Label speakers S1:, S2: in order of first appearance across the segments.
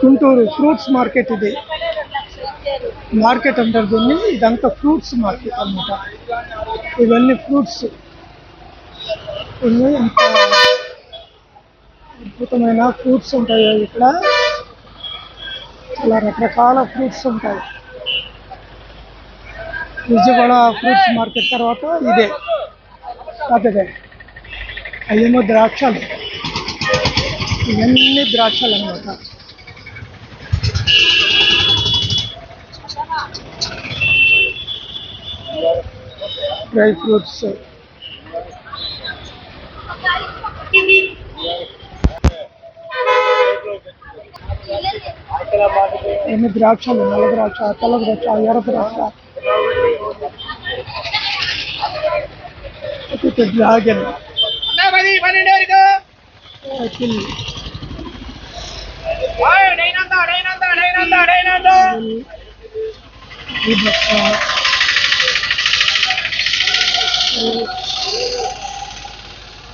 S1: Guntur fruits market ఇది. Market అంటారు దీన్ని. ఇదంతా ఫ్రూట్స్ మార్కెట్ అన్నమాట. ఇవన్నీ ఫ్రూట్స్. అద్భుతమైన ఫ్రూట్స్ ఉంటాయి ఇక్కడ. చాలా రకరకాల ఫ్రూట్స్ ఉంటాయి. విజయవాడ ఫ్రూట్స్ మార్కెట్ తర్వాత ఇదే. అదే అయ్యేమో ద్రాక్షలు. ఇవన్నీ ద్రాక్షలు అన్నమాట. డ్రై ఫ్రూట్స్ ఎన్ని ద్రాక్షలు నల్ల ద్రాక్ష తెల్ల ద్రాక్ష ఎర్ర ద్రాక్ష డ్రాగన్ యాపిల్ ఈ బొక్క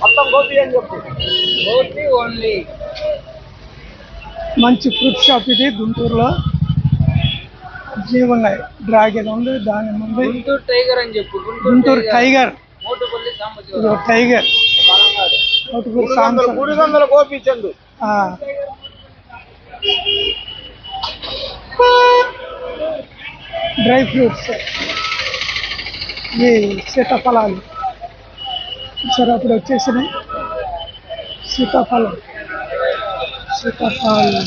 S2: మొత్తం గోపి అని చెప్పు. గోపి ఓన్లీ.
S1: మంచి ఫ్రూట్ షాప్ ఇది గుంటూరులో. జీవన్నాయి డ్రాగన్ ఉంది దానిమ్మ ఉంది.
S2: గుంటూరు టైగర్ అని చెప్పు
S1: గుంటూరు టైగర్. టైగర్.
S2: మూడు వందల గోపి చందు.
S1: ఆ. Dry fruits. ఇవి సీతాఫలాలు. సరే అప్పుడు వచ్చేసినాయి సీతాఫలం. సీతాఫలం.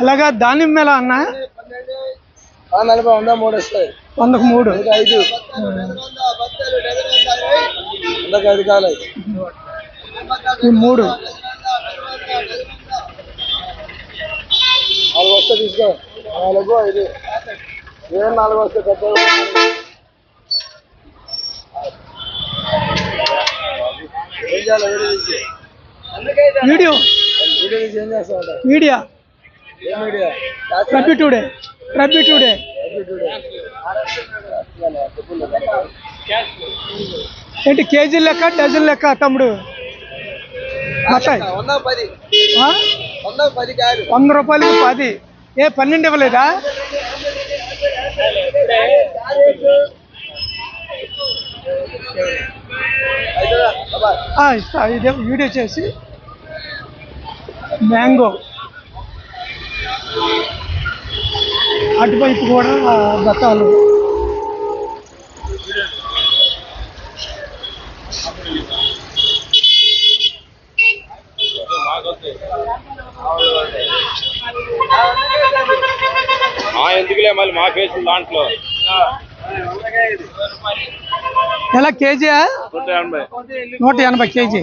S1: అలాగా దానిమ్మ ఎలా అన్న?
S2: నలభై వంద మూడు వస్తాయి
S1: వందకు మూడు.
S2: ఐదు వందకి ఐదు. కాలేదు
S1: ఈ మూడు.
S2: వస్తే తీసుకో నాలుగు ఐదు ఏం నాలుగు వస్తే పెద్ద ఏం చేయాలి? వీడియో తీసి.
S1: వీడియో
S2: వీడియో తీసి ఏం చేస్తావు?
S1: మీడియా
S2: ఏ media
S1: Rabi today Rabi today ఏంటి కేజీ లెక్క డజన్ లెక్క తమ్ముడు?
S2: వంద
S1: రూపాయలకి పది. ఏ పన్నెండు ఇవ్వలేదా? ఇస్తా ఇదే వీడియో చేసి. మ్యాంగో. అటువైపు కూడా బత్తాలు.
S3: ఎందుకులే మళ్ళీ మా ఫేస్ దాంట్లో?
S1: ఎలా కేజీ
S3: నూట ఎనభై
S1: నూట ఎనభై KG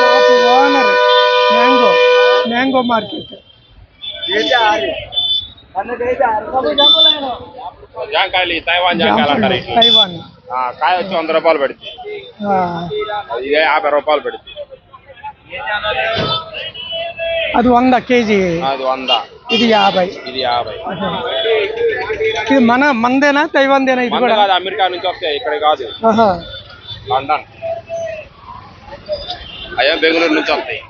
S1: shop owner mango mango market.
S3: జాంకాయలు తైవాన్ జాంకాయలు అంటారు.
S1: తైవాన్.
S3: ఆ, కాయ వచ్చి వంద రూపాయలు పెడుతుంది ఇదే యాభై రూపాయలు పెడుతుంది
S1: అది వంద కేజీ.
S3: అది వంద.
S1: ఇది యాభై.
S3: ఇది యాభై.
S1: ఇది మన మందేనా తైవాన్దేనా? ఇది కూడా.
S3: కాదు అమెరికా నుంచి వస్తాయి ఇక్కడ కాదు. లండన్. అయ్యా బెంగళూరు నుంచి వస్తాయి.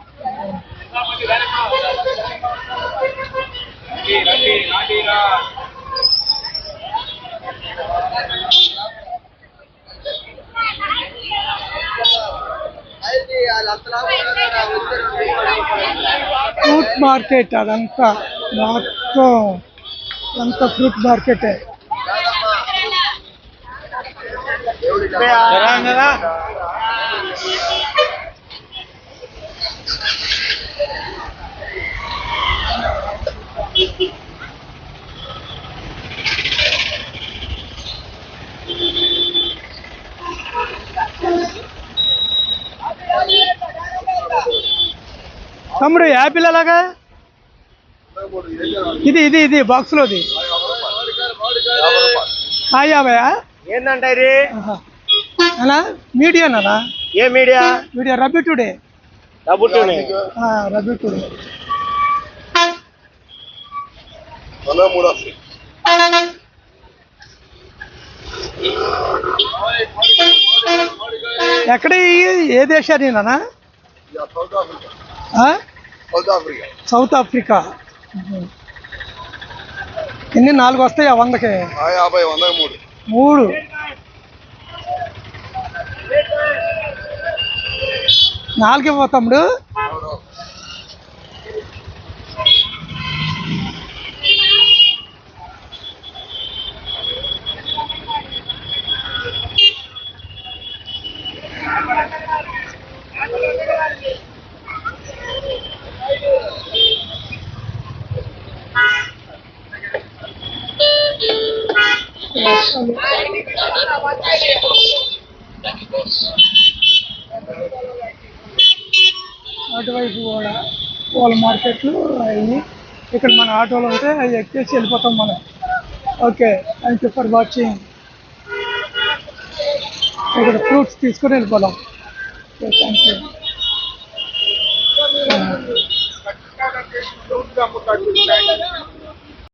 S1: ఫ్రూట్ మార్కెట్ అదంతా మొత్తం అంతా ఫ్రూట్ మార్కెటే తమ్ముడు యాపిల్ ఎలాగా ఇది ఇది ఇది బాక్స్లోది. కాయ యాభయా
S2: ఏందంట ఇది?
S1: ఆహా. అలా మీడియానా
S2: ఏ మీడియా?
S1: Media Rabi today.
S2: డబ్బులు
S1: ఆ, రబీ టుడే.
S2: మూడు వస్తాయి
S1: ఎక్కడ ఏ దేశాన్ని నానా
S2: సౌత్ ఆఫ్రికా.
S1: ఎన్ని? నాలుగు వస్తాయా వందకి?
S2: యాభై వంద మూడు.
S1: మూడు. నాలుగు ఇవ్వ తమ్ముడు. అటువైపు కూడా పూల మార్కెట్లు అవి ఇక్కడ మన ఆటోలు ఉంటే అవి ఎక్కేసి వెళ్ళిపోతాం మనం. Okay thank you for watching ఇక్కడ ఫ్రూట్స్ తీసుకొని వెళ్ళిపోదాం. Thank you